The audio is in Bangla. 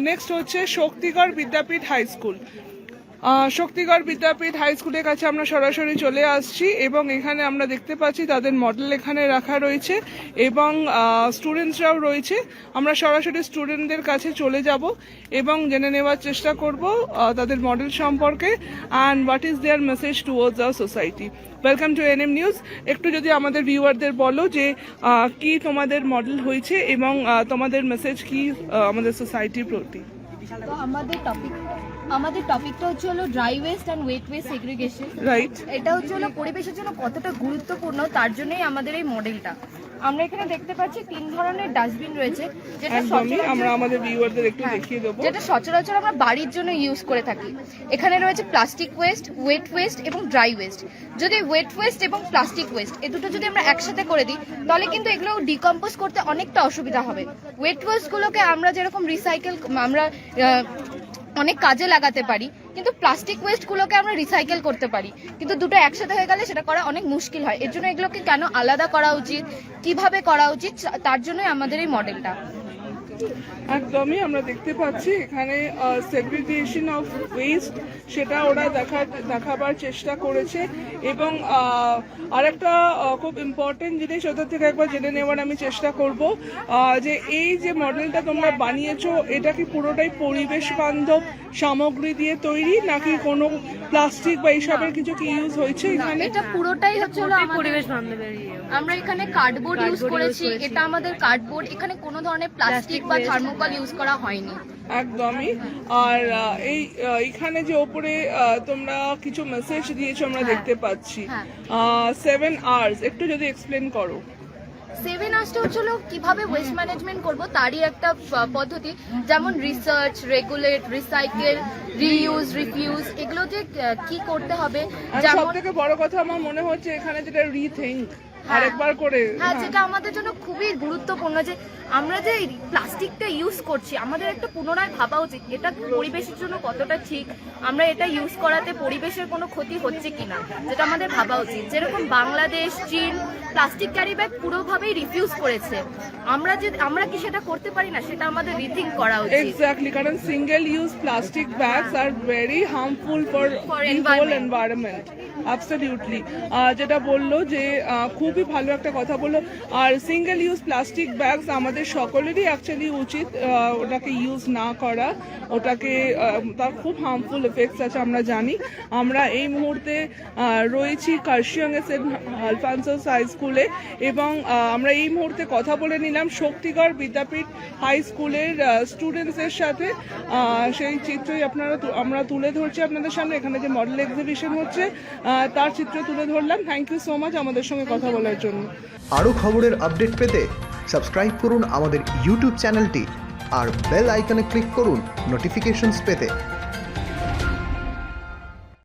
নেক্সট হচ্ছে Shaktigarh Vidyapith high school Shaktigarh Vidyapith high স্কুলের কাছে আমরা সরাসরি চলে আসছি এবং এখানে আমরা দেখতে পাচ্ছি তাদের মডেল এখানে রাখা রয়েছে এবং স্টুডেন্টসরাও রয়েছে। আমরা সরাসরি স্টুডেন্টদের কাছে চলে যাব এবং জেনে নেওয়ার চেষ্টা করব তাদের মডেল সম্পর্কে and what is their message towards our society welcome to NM news একটু যদি আমাদের ভিউয়ারদের বলো যে কি তোমাদের মডেল হয়েছে এবং তোমাদের মেসেজ কি আমাদের সোসাইটির প্রতি? আমাদের টপিক আমাদের টপিকটা হচ্ছে হলো dry waste and wet waste segregation right এটা হচ্ছে হলো পরিবেশের জন্য কতটা গুরুত্বপূর্ণ তার জন্যই আমাদের এই মডেলটা আমরা এখানে দেখতে পাচ্ছি তিন ধরনের ডাস্টবিন রয়েছে যেটা সচরাচর- আমরা আমাদের ভিউয়ারদের একটু হ্যাঁ, দেখিয়ে দেবো। যেটা সচরাচর আমরা বাড়ির জন্য ইউজ করে থাকি। এখানে রয়েছে প্লাস্টিক ওয়েস্ট ওয়েট ওয়েস্ট এবং ড্রাই ওয়েস্ট যদি ওয়েট ওয়েস্ট এবং প্লাস্টিক ওয়েস্ট এই দুটো যদি আমরা একসাথে করে দিই তাহলে কিন্তু এগুলো ডিকম্পোজ করতে অনেকটা অসুবিধা হবে। ওয়েট ওয়েস্টগুলোকে আমরা যেরকম রিসাইকেল আমরা অনেক কাজে লাগাতে পারি, কিন্তু প্লাস্টিক ওয়েস্টগুলোকে আমরা রিসাইকেল করতে পারি। কিন্তু দুটো একসাথে হয়ে গেলে সেটা করা অনেক মুশকিল হয়। এর জন্য এগুলোকে কেন আলাদা করা উচিত? কীভাবে করা উচিত? তার জন্যই আমাদের এই মডেলটা একদমই আমরা দেখতে পাচ্ছি এখানে সেগ্রিগেশন অফ ওয়েস্ট সেটা ওরা দেখা দেখাবার চেষ্টা করেছে। এবং আরেকটা খুব ইম্পর্টেন্ট জিনিস ওদের থেকে একবার জেনে নেওয়ার আমি চেষ্টা করব যে এই যে মডেলটা তোমরা বানিয়েছো এটা কি পুরোটাই পরিবেশ বান্ধব সামগ্রী দিয়ে তৈরি নাকি কোনো প্লাস্টিক বা এইসবের কিছু কি ইউজ হয়েছে এখানে? এটা পুরোটাই হচ্ছে পরিবেশ বান্ধবের আমরা এখানে কার্ডবোর্ড ইউজ করেছি এটা আমাদের কার্ডবোর্ড এখানে কোনো ধরনের প্লাস্টিক বা থার্মোকল ইউজ করা হয়নি। একদমই। আর এই এখানে যে ওপরে তোমরা কিছু মেসেজ দিয়েছ আমরা হ্যাঁ। দেখতে পাচ্ছি। হ্যাঁ। সেভেন আওয়ার্স একটু যদি এক্সপ্লেন করো। সেভেন আসটা হচ্ছে হলো কীভাবে ওয়েস্ট ম্যানেজমেন্ট করব তারই একটা পদ্ধতি। যেমন research regulate recycle reuse refuse এগুলো যে কি করতে হবে? যেমন থেকে বড় কথা আমার মনে হচ্ছে এখানে যেটা রিথিঙ্ক হ্যাঁ। আরেকবার করে। হ্যাঁ হ্যাঁ। যেটা আমাদের জন্য খুবই গুরুত্বপূর্ণ যে আমরা যে প্লাস্টিকটা ইউজ করছি আমাদের একটা পুনরায় ভাবা উচিত এটা পরিবেশের জন্য কতটা ঠিক আমরা এটা ইউজ করাতে পরিবেশের কোনো ক্ষতি হচ্ছে কিনা যেটা আমাদের ভাবা উচিত। যেরকম বাংলাদেশ চীন প্লাস্টিক ক্যারি ব্যাগ পুরোভাবেই রিফিউজ করেছে। আমরা যে আমরা কি সেটা করতে পারি না? সেটা আমাদের রিথিঙ্ক করা উচিত। এক্স্যাক্টলি কারণ single use plastic bags R very harmful for whole. Environment absolutely যেটা বলল যে খুবই ভালো একটা কথা বলল। আর সিঙ্গেল ইউজ প্লাস্টিক ব্যাগস আমাদের সকলেরই অ্যাকচুয়ালি উচিত ওটাকে ইউজ না করা। ওটাকে তার খুব হার্মফুল এফেক্টস আছে আমরা জানি। আমরা এই মুহূর্তে রয়েছি কার্শিয়াংয়ে সেন্ট আলফান্সোস হাই স্কুলে এবং আমরা এই মুহূর্তে কথা বলে নিলাম শক্তিগড় বিদ্যাপীঠ হাই স্কুলের স্টুডেন্টসের সাথে। সেই চিত্রই আপনারা আমরা তুলে ধরছি আপনাদের সামনে। এখানে যে মডেল এক্সিবিশন হচ্ছে তার চিত্র তুলে ধরলাম। থ্যাংক ইউ সো মাচ আমাদের সঙ্গে কথা বলার জন্য। আরও খবরের আপডেট পেতে সাবস্ক্রাইব করুন আমাদের ইউটিউব চ্যানেলটি আর বেল আইকনে ক্লিক করুন নোটিফিকেশনস পেতে।